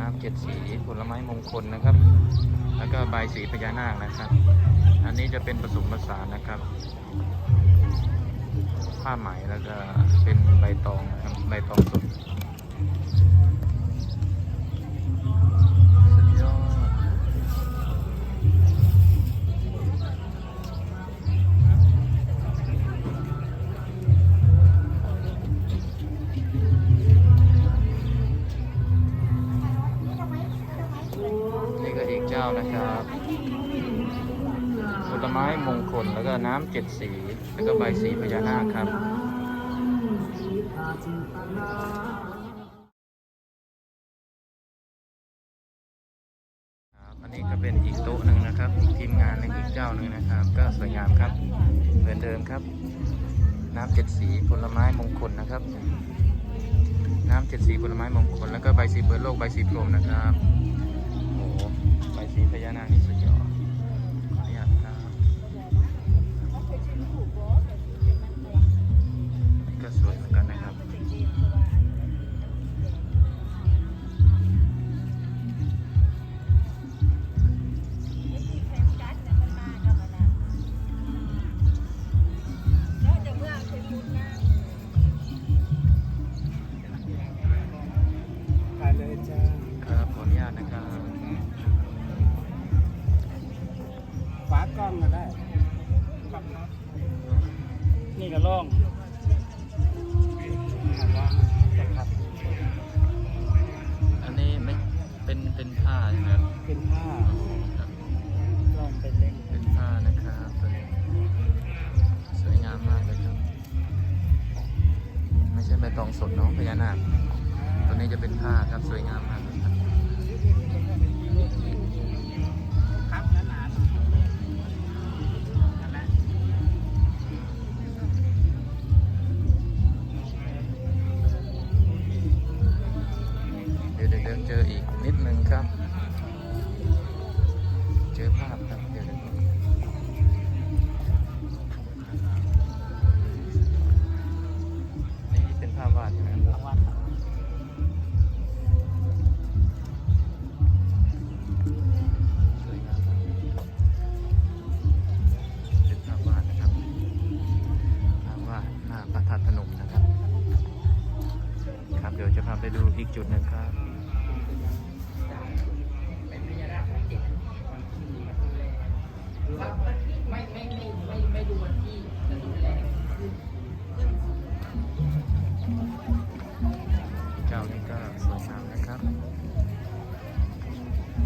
น้ำเจ็ดสีผลไม้มงคลนะครับ แล้วก็ใบสีพญานาคนะครับ อันนี้จะเป็นผสมผสานนะครับ ผ้าไหมแล้วก็เป็นใบตองนะครับใบตองสด จ้านะครับผลไม้มงคลแล้วก็น้ำเจ็ดสี แล้วก็ใบสีพญานาคครับอันนี้ก็เป็นอีกโต๊ะหนึ่งนะครับอีกทีมงานหนึ่งอีกเจ้าหนึ่งนะครับ ก็สวยงามครับ เหมือนเดิมครับ น้ำเจ็ดสีผลไม้มงคลนะครับ น้ำเจ็ดสีผลไม้มงคลแล้วก็ใบสีเปิดโลกใบสีพรมนะครับ ญานาคนี่สุดย ล่องครับอันนี้ไม่เป็นเป็นผ้าใช่ไหมครับเป็นผ้าครับล่องเป็นเล็กเป็นผ้านะครับตัวนี้สวยงามมากเลยครับ ไม่ใช่ใบตองสดเนาะพญานาคตัวนี้จะเป็นผ้าครับสวยงามมากเลย จุดหนึงครับเจิตหรือว่าไม่ไม่ไม่ไม่ไม่ดูวันที่จะดูแลเจ้านี้ก็สวยงามนะครับ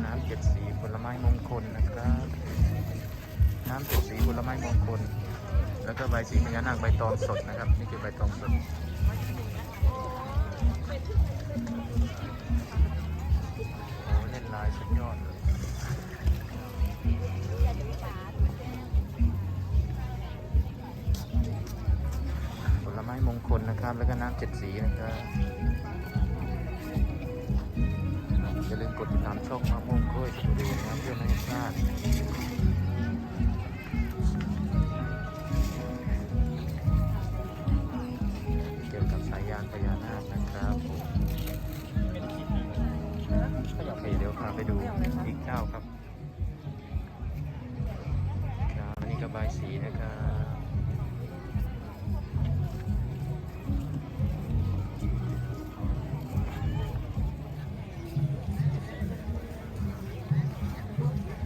น้ำเจ็ดสีผลไม้มงคลนะครับ น้ำเจ็ดสีผลไม้มงคล แล้วก็ใบสีพญานาคใบตองสดนะครับ นี่คือใบตองสดายสุดยอดเลยผลไม้มงคลนะครับ แล้วก็น้ำเจ็ดสีนะครับอย่าลืมกดติดตามช่องมะม่วงกล้วยสุดดีนะครับเพื่อไม่ให้พลาด ไปดูอีกเจ้าครับครับอันนี้ก็บายสีนะครับ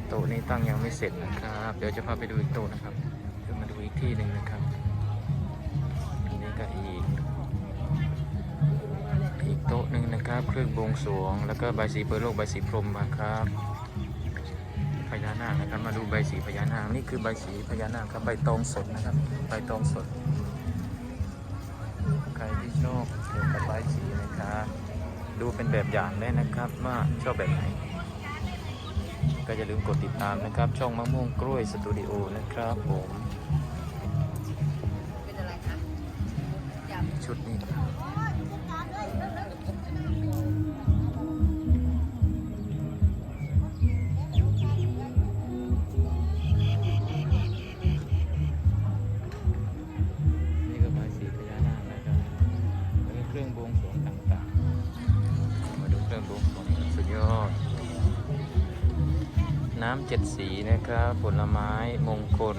โต๊ะนี้ตั้งยังไม่เสร็จนะครับ เดี๋ยวจะพาไปดูอีกโต๊ะนะครับเดี๋ยวมาดูอีกที่หนึ่งนะครับอันนี้ก็อีก โต๊ะหนึ่งนะครับ เครื่องบวงสรวง แล้วก็ใบสีเปิดโลกใบสีพรหมมาครับพญานาคนะครับมาดูใบสีพญานาคนี่คือใบสีพญานาคครับใบตองสดนะครับใบตองสด ใครที่ชอบเกี่ยวกับใบสีนะครับดูเป็นแบบอย่างได้นะครับว่าชอบแบบไหน ก็อย่าลืมกดติดตามนะครับ ช่องมะม่วงกล้วยสตูดิโอนะครับผม น้ำเจ็ดสีนะครับ ผลไม้มงคล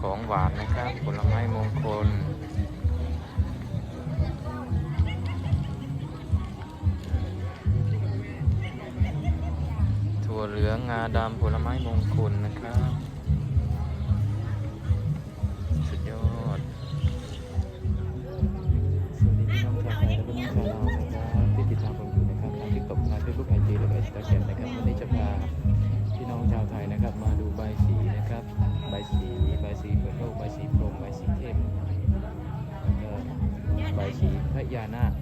ของหวานนะครับ ผลไม้มงคล ถั่วเหลืองงาดำผลไม้มงคลนะครับ สีพญานาค